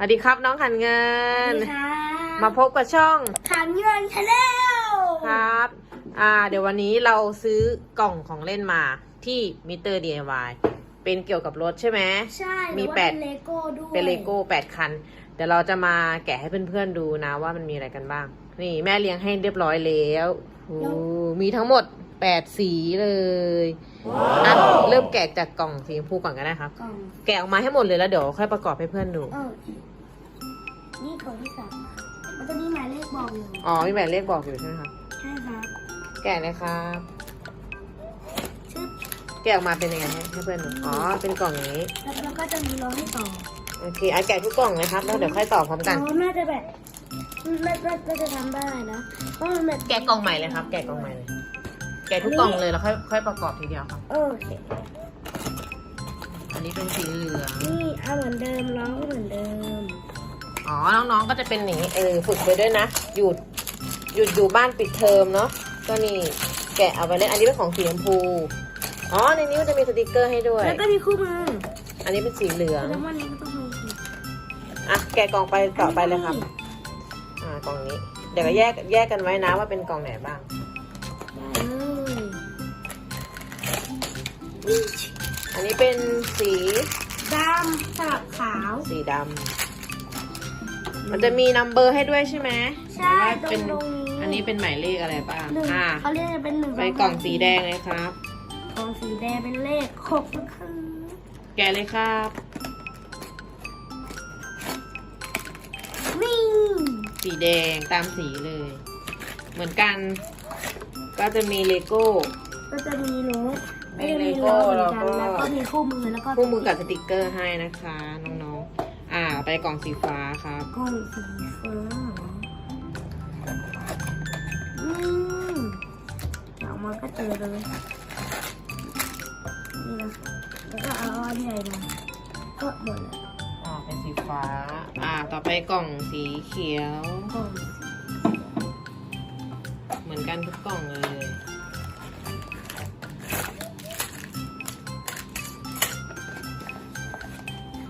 สวัสดีครับน้องขันเงิสนวัสดีค่ะมาพบกับช่องขันเงินชาแนลครับ อ่า เดี๋ยววันนี้เราซื้อกล่องของเล่นมาที่มิเตอร์ DIY เป็นเกี่ยวกับรถใช่ไหมใช่มีหรือว่าแปดเป็นเลโก้ด้วยเป็นเลโก้แปดคัน เดี๋ยวเราจะมาแกะให้เพื่อนๆดูนะว่ามันมีอะไรกันบ้าง นี่แม่เลี้ยงให้เรียบร้อยแล้วโอ้มีทั้งหมดแปดสีเลยอะเริ่มแกะจากกล่องสีชมพูก่อนก็ได้ครับกล่องแกะออกมาให้หมดเลยแล้วเดี๋ยวค่อยประกอบให้เพื่อนดูเออ นี่กล่องที่สามมันจะมีหมายเลขบอกอยู่อ๋อมีหมายเลขบอกอยู่ใช่ไหมครับใช่ครับแกะเลยครับ ชึบแกะออกมาเป็นยังไงให้ให้เพื่อนดูอ๋อ เป็นกล่องอย่างนี้ แล้วแล้วก็จะมีล้อให้ต่อโอเคอะแกะทุกกล่องเลยครับ แล้วเดี๋ยวค่อยต่อพร้อมกันล้อน่าจะแบบน่าน่าน่าจะทำได้นะเพราะมันแบบแกะกล่องใหม่เลยครับ แกะกล่องใหม่เลย แกะทุกกล่องเลยแล้วค่อยค่อยประกอบทีเดียวครับ โอเค อันนี้เป็นสีเหลือง นี่เอาเหมือนเดิมล้อก็เหมือนเดิม อ๋อ น้องๆ ก็จะเป็นอย่างนี้เออฝึกไปด้วยนะ หยุด หยุดอยู่บ้านปิดเทอมเนาะ ก็นี่ แกะเอาไปเลยอันนี้เป็นของสีชมพู อ๋อ ในนี้มันจะมีสติกเกอร์ให้ด้วย แล้วก็มีคู่มือ อันนี้เป็นสีเหลือง แล้ววันนี้ก็ต้องมีอีกอะ แกะกล่องไปต่อไปเลยครับ อ่ากล่องนี้ เดี๋ยวก็แยกแยกกันไว้นะว่าเป็นกล่องไหนบ้างได้เลยอันนี้เป็นสีดำสลับขาว สีดำ มันจะมีนัมเบอร์ให้ด้วยใช่ไหมใช่หรือว่าเป็นตรงนี้อันนี้เป็นหมายเลขอะไรบ้างหนึ่งอ่าเขาเรียกจะเป็นหนึ่งไปกล่องสีแดงเลยครับ กล่องสีแดงเป็นเลขหกนะคะแกะเลยครับนี่สีแดงตามสีเลย เหมือนกัน ก็จะมีเลโก้ ก็จะมีรถมีก็จะเลมีโก้รถเหมือนกันแล้แล้ววก็ก็มีคู่มือแล้วก็คู่มือกับสติกเกอร์ให้นะคะน้องๆอ่า ไปกล่องสีฟ้าครับ กล่องสีฟ้าเหรออืมเดี๋ยวมันก็เจอเลยนี่นะแล้วก็เอาอันใหญ่มาก็หมดแล้วอ่าเป็นสีฟ้า อ่า ต่อไปกล่องสีเขียว กล่อง เหมือนกันทุกกล่องเลย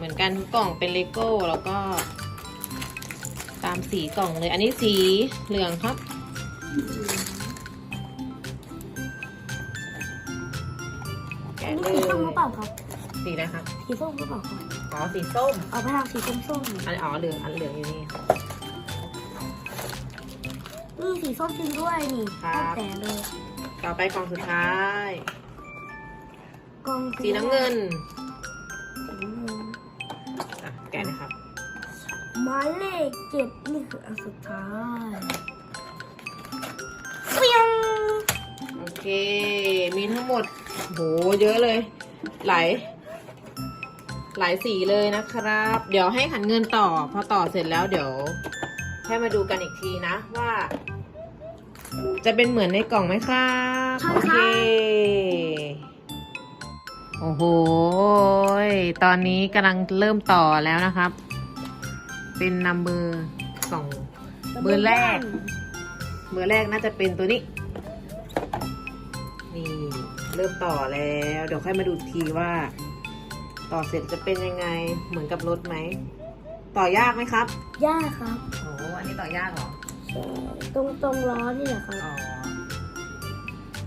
มือนกันทุกกล่องเป็นเลโก้แล้วก็ ตามสีกล่องเลย อันนี้สีเหลืองครับอัแกะนเลนี้ยสีส้มหรือเปล่าครับสีอะไรครับสีส้มหรือเปล่าครับอ๋อสีส้ม เอาไปทางสีส้มๆอันอ๋อเหลืองอันเหลืองอยู่นี่ นี่สีส้มจริงด้วยนี่ครับตั้งแต่เลยต่อไปกล่องสุดท้ายกล่องสีน้ำเงิน หมายเลขเจ็ดนี่คืออันสุดท้ายเปียงโอเค มีทั้งหมดโหเยอะเลย หลายหลายสีเลยนะครับ เดี๋ยวให้ขันเงินต่อ พอต่อเสร็จแล้วเดี๋ยวให้มาดูกันอีกทีนะว่า จะเป็นเหมือนในกล่องไหมครับใช่โอเคค่ะโอ้โห ตอนนี้กำลังเริ่มต่อแล้วนะครับ เป็นนัมเบอร์สองเบอร์แรก เบอร์แรกน่าจะเป็นตัวนี้ นี่ เริ่มต่อแล้ว เดี๋ยวค่อยมาดูทีว่า ต่อเสร็จจะเป็นยังไงเหมือนกับรถไหม ต่อยากไหมครับย่าครับโอ้อันนี้ต่อยากเหรอใช่ตรงตรงล้อนี่แหละครับอ๋อ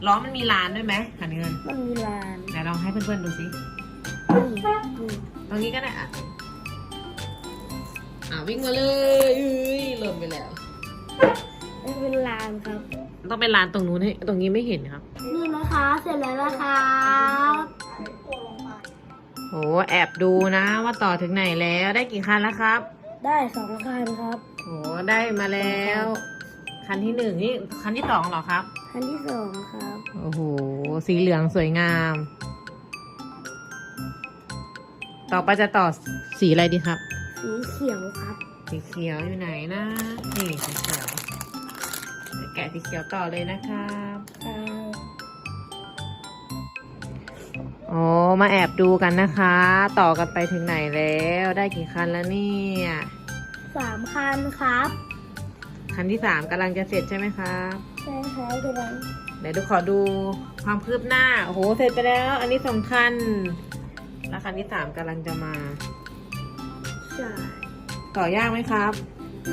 ล้อมันมีลานด้วยไหมหันเงินมันมีลานไหนลองให้เพื่อนๆดูสินี่นี่ตรงนี้ก็ได้อะ อะวิ่งมาเลยเอ้ยหล่นไปแล้ว มันเป็นลานครับต้องเป็นลานตรงนู้นให้ตรงนี้ไม่เห็นครับนี่นะคะ เสร็จแล้วนะครับโหแอบดูนะว่าต่อถึงไหนแล้วได้กี่คันแล้วครับได้สองคันครับโหได้มาแล้ว คันที่หนึ่งนี่คันที่สองเหรอครับ คันที่สองครับโอ้โหสีเหลืองสวยงาม ต่อไปจะต่อสีอะไรดีครับ สีเขียวครับ สีเขียวอยู่ไหนนะ นี่สีเขียวเดี๋ยวแกะสีเขียวต่อเลยนะครับครับโอ้มาแอบดูกันนะคะ ต่อกันไปถึงไหนแล้ว ได้กี่คันแล้วเนี่ยสามคันครับ คันที่สามกำลังจะเสร็จใช่ไหมครับใช่ครับกำลังเดี๋ยวดูขอดูความคืบหน้า โอ้โห เสร็จไปแล้ว อันนี้สองคัน แล้วคันที่สามกำลังจะมา ใช่ต่อยากไหมครับ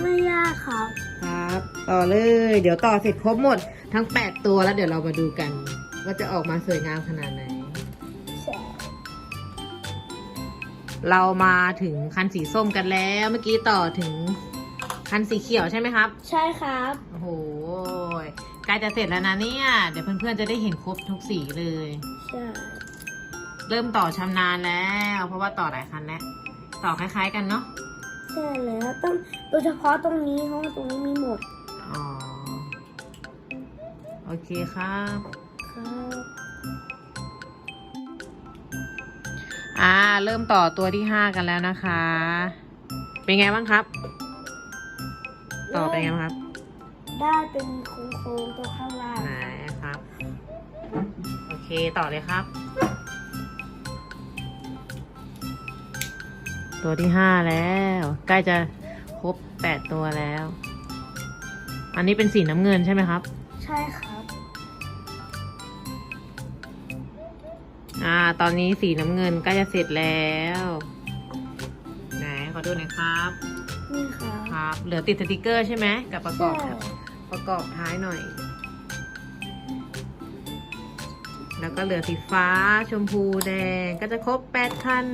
ไม่ยากครับ ครับ ต่อเลย เดี๋ยวต่อเสร็จครบหมดทั้ง 8 ตัวแล้วเดี๋ยวเรามาดูกัน ว่าจะออกมาสวยงามขนาดไหนใช่เรามาถึงคันสีส้มกันแล้ว เมื่อกี้ต่อถึงคันสีเขียวใช่ไหมครับ ใช่ครับ โอ้โหใกล้จะเสร็จแล้วนะเนี่ย เดี๋ยวเพื่อนๆจะได้เห็นครบทุกสีเลย ใช่ เริ่มต่อชำนาญแล้ว เพราะว่าต่อหลายคันแล้ว ต่อคล้าย ๆ กันเนาะใช่แล้วต้องโดยเฉพาะตรงนี้เพราะว่าตรงนี้มีหมดอ๋อโอเคครับครับอ่า เริ่มต่อตัวที่ห้ากันแล้วนะคะ เป็นไงบ้างครับ ต่อเป็นไงบ้างครับ ได้เป็นโค้งๆตัวข้างล่างไหนครับ โอเคต่อเลยครับ ตัวที่ห้าแล้ว ใกล้จะครบแปดตัวแล้ว อันนี้เป็นสีน้ำเงินใช่ไหมครับ ใช่ครับ อ่า ตอนนี้สีน้ำเงินใกล้จะเสร็จแล้ว ไหนขอดูหน่อยครับ นี่ครับครับ เหลือติดสติกเกอร์ใช่ไหมกับประกอบใช่ประกอบท้ายหน่อย แล้วก็เหลือสีฟ้าชมพูแดงก็จะครบแปดคัน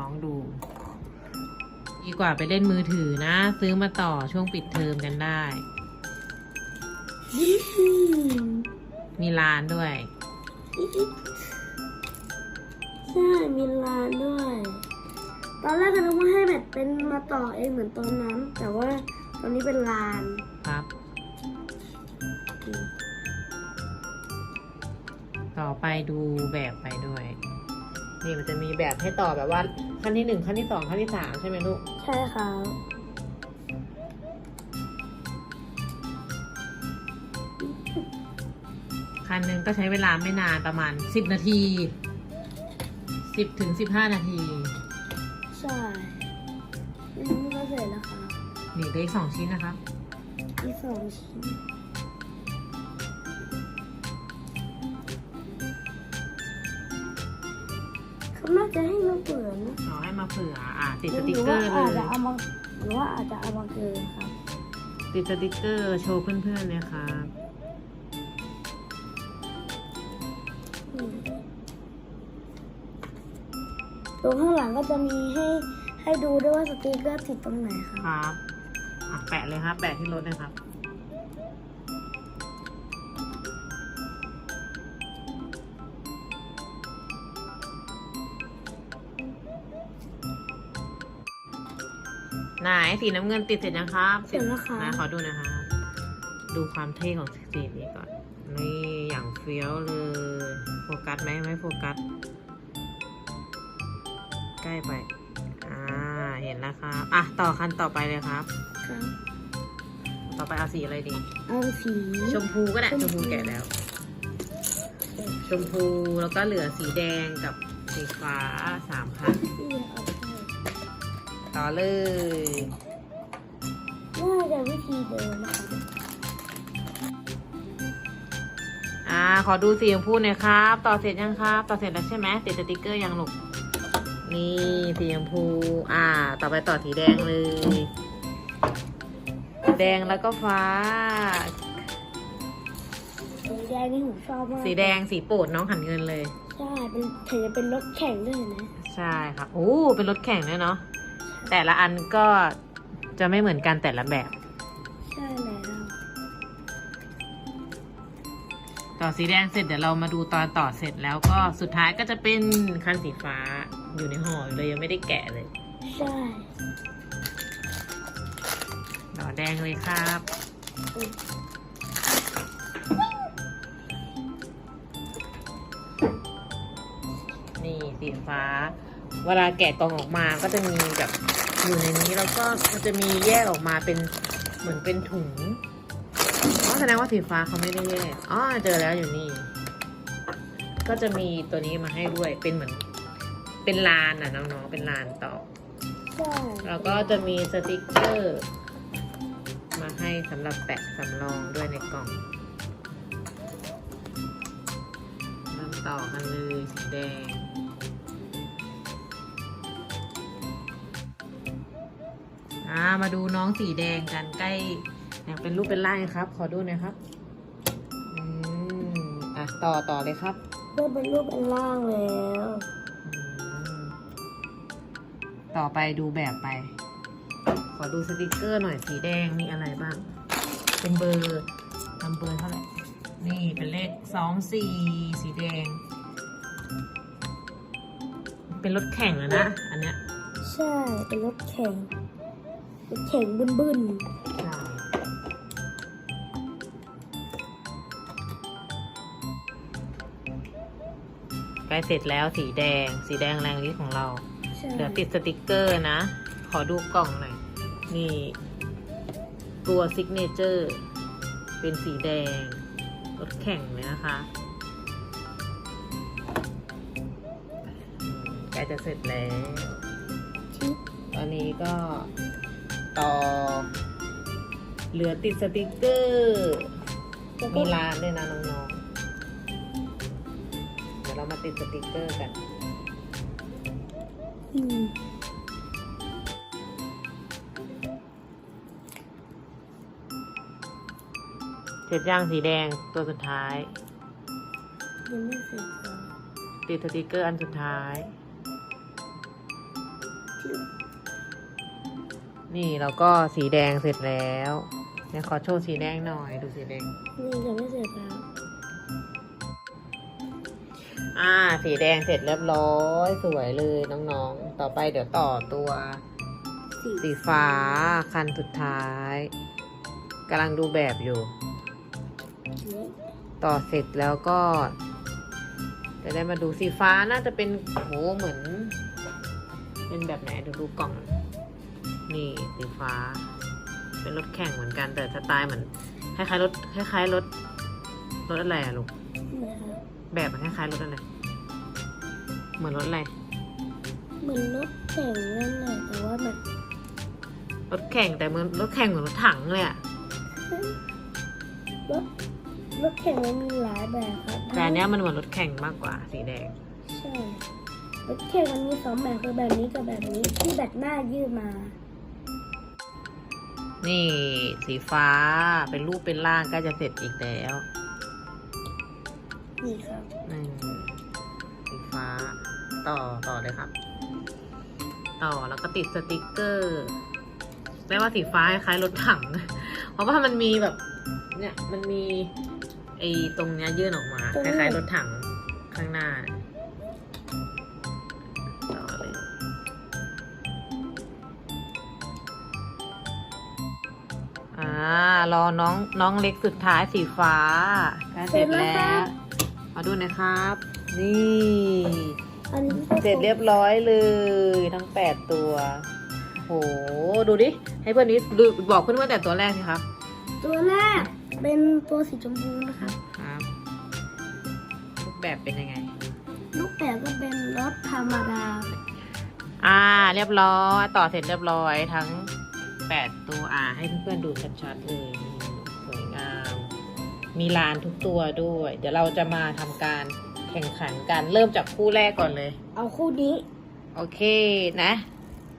น้องๆดู ดีกว่าไปเล่นมือถือนะ ซื้อมาต่อช่วงปิดเทอมกันได้ มีร้านด้วย ใช่ มีลานด้วย ตอนแรกก็นึกว่าให้แบบเป็นมาต่อเองเหมือนตอนนั้น แต่ว่าตอนนี้เป็นลานครับต่อไปดูแบบไปด้วย นี่มันจะมีแบบให้ต่อแบบว่าขั้นที่หนึ่งขั้นที่สองขั้นที่สามใช่ไหมลูก ใช่ครับคันหนึ่งก็ใช้เวลาไม่นานประมาณสิบนาทีสิบถึงสิบห้านาที ใช่นี่ก็เสร็จแล้วครับนี่เหลืออีกสองชิ้นนะครับมีสองชิ้น จะให้เราเปิดนะเราให้มาเผื่ออะติดหสรือติกเกอว่าร์เลอาจยจะเอามาหรือว่าอาจจะเอามาเกินครับติดสติกเกอร์โชว์เพื่อนๆเลยครับ อืมตรงข้างหลังก็จะมีให้ให้ดูด้วยว่าสติกเกอร์ติดตรงไหนครับ ครับอะแปะเลยครับ แปะที่รถเลยครับ ไหนสีน้ำเงินติดเสร็จยังครับเสร็จแล้วครับไหนขอดูหนะครับ ดูความเท่ของสีนี้ก่อน นี่อย่างเฟี้ยวเลย โฟกัสไหมไม่โฟกัส ใกล้ไป อ่า เห็นแล้วครับ อะ ต่อคันต่อไปเลยครับ ครับต่อไปเอาสีอะไรดี เอาสีชมพูก็ได้ชชมมพูพูแก่แล้ว ชมพูแล้วก็เหลือสีแดงกับสีฟ้าสามคันที่เอาไป ต่อเลยน่าจะวิธีเดิมนะครับอ่าขอดูสีชมพูหน่อยครับ ต่อเสร็จยังครับ ต่อเสร็จแล้วใช่ไหมติดสติกเกอร์ยังลูกนี่สีชมพู อ่า ต่อไปต่อสีแดงเลย แดงแล้วก็ฟ้า สีแดงนี่ผมชอบมากสีแดงสีโปรดน้องขันเงินเลย ใช่เป็นถึงจะเป็นรถแข่งด้วยเห็นไหมใช่ครับโอ้เป็นรถแข่งด้วยเนาะ แต่ละอันก็จะไม่เหมือนกันแต่ละแบบ ใช่แล้วต่อสีแดงเสร็จเดี๋ยวเรามาดูตอนต่อเสร็จแล้วก็สุดท้ายก็จะเป็นคันสีฟ้าอยู่ในห่ออยู่เลยยังไม่ได้แกะเลยใช่ต่อแดงเลยครับอุ๊ยนี่สีฟ้า เวลาแกะกล่องออกมาก็จะมีแบบอยู่ในนี้แล้วก็มันจะมีแยกออกมาเป็นเหมือนเป็นถุงอ๋อแสดงว่าสีฟ้าเขาไม่ได้แยกอ๋อเจอแล้วอยู่นี่ ก็จะมีตัวนี้มาให้ด้วยเป็นเหมือนเป็นลานอะน้องๆเป็นลานต่อใช่แล้วก็จะมีสติกเกอร์ มาให้สำหรับแปะสำรองด้วยในกล่องเริ่มต่อกันเลยสีแดง มาดูน้องสีแดงกันใกล้อยากเป็นรูปเป็นร่างครับ ขอดูหน่อยครับ อืมอะต่อต่อเลยครับได้เป็นรูปเป็นร่างแล้วอืมต่อไปดูแบบไป ขอดูสติกเกอร์หน่อยสีแดงมีอะไรบ้าง เป็นเบอร์นำเบอร์เท่าไหร่ นี่เป็นเลขสองสี่สีแดง เป็นรถแข่งอะนะ อันเนี้ย ใช่ เป็นรถแข่งรถ แข่งบึ้นบึ้นใช่ใกล้เสร็จแล้วสีแดง สีแดงแรงฤทธิ์ของเราๆใช่เหลือติดสติกเกอร์นะ ขอดูกล่องหน่อย นี่ ตัวซิกเนเจอร์เป็นสีแดงรถแข่งเลยนะคะอืมใกล้จะเสร็จแล้วชิปตอนนี้ก็ ต่อ เหลือติดสติกเกอร์แล้วก็มีร้านด้วยนะน้องๆ เดี๋ยวเรามาติดสติกเกอร์กันอืมเสร็จย่างสีแดงตัวสุดท้าย ยังไม่เสร็จค่ะติดสติกเกอร์อันสุดท้ายชิป นี่เราก็สีแดงเสร็จแล้วเดี๋ยวขอโชว์สีแดงหน่อยดูสีแดง นี่ยังไม่เสร็จครับอ่า สีแดงเสร็จเรียบร้อยสวยเลยน้องๆ ต่อไปเดี๋ยวต่อตัว สีสีฟ้าคันสุดท้ายกำลังดูแบบอยู่นี้ต่อเสร็จแล้วก็ จะได้มาดูสีฟ้าน่าจะเป็นโหเหมือน เป็นแบบไหนดูดูกล่อง นี่สีฟ้า เป็นรถแข่งเหมือนกันแต่สไตล์เหมือนคล้ายๆรถคล้ายๆรถรถอะไรอะลูกนะครับแบบมันคล้ายๆรถอะไรเหมือนรถอะไรเหมือนรถแข่งนั่นแหละแต่ว่าแบบรถแข่งแต่เหมือนรถแข่งเหมือนรถถังเลยอะรถรถแข่งมันมีหลายแบบครับแต่อันเนี้ยมันเหมือนรถแข่งมากกว่าสีแดงใช่รถแข่งมันมีสองแบบคือแบบนี้กับแบบนี้ที่แบบหน้ายืดมา นี่สีฟ้าเป็นรูปเป็นร่างก็จะเสร็จอีกแล้วนี่ครับนี่สีฟ้า ต่อต่อเลยครับ ต่อแล้วก็ติดสติกเกอร์แม้ว่าสีฟ้าคล้ายรถถัง เพราะว่ามันมีแบบ เนี่ยมันมีไอ้ตรงเนี้ยยื่นออกมาคล้ายๆรถถังข้างหน้า อ่ารอน้องน้องเล็กสุดท้ายสีฟ้าใกล้เสร็จแล้ว มาดูหนะครับ นี่ อันนี้เสร็จเรียบร้อยเลยทั้งแปดตัว โห ดูดิ ให้เพื่อนนี้ดูบอกเพื่อนว่าแต่ตัวแรกสิครับ ตัวแรกเป็นตัวสีชมพูนะครับครับรูปแบบเป็นยังไง ลูกแบบก็เป็นรถธรรมดา อ่า เรียบร้อย ต่อเสร็จเรียบร้อยทั้ง แปดตัวอ่าให้เพื่อนๆดูชัดๆเลยนี่สวยงาม มีลานทุกตัวด้วย เดี๋ยวเราจะมาทำการแข่งขันกันเริ่มจากคู่แรกก่อนเลย เอาคู่นี้ โอเคนะ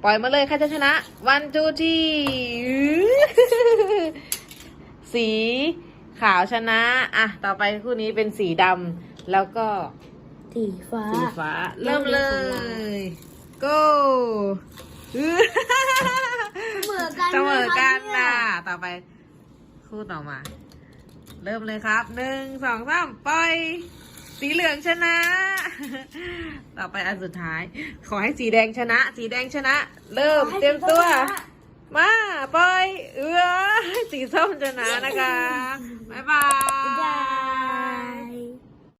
ปล่อยมาเลยใครจะชนะ วันจูทีสีขาวชนะ อะ ต่อไปคู่นี้เป็นสีดำแล้วก็สีฟ้า สีฟ้า เริ่มเลย go เสมอกันเสมอกันนะนะต่อไปคู่ต่อมา เริ่มเลยครับหนึ่งสองสามปล่อยสีเหลืองชนะ ต่อไปอันสุดท้าย ขอให้สีแดงชนะ สีแดงชนะ เริ่มเตรียมตัว มาปล่อยเออสีส้มชนะนะคะ บ๊ายบาย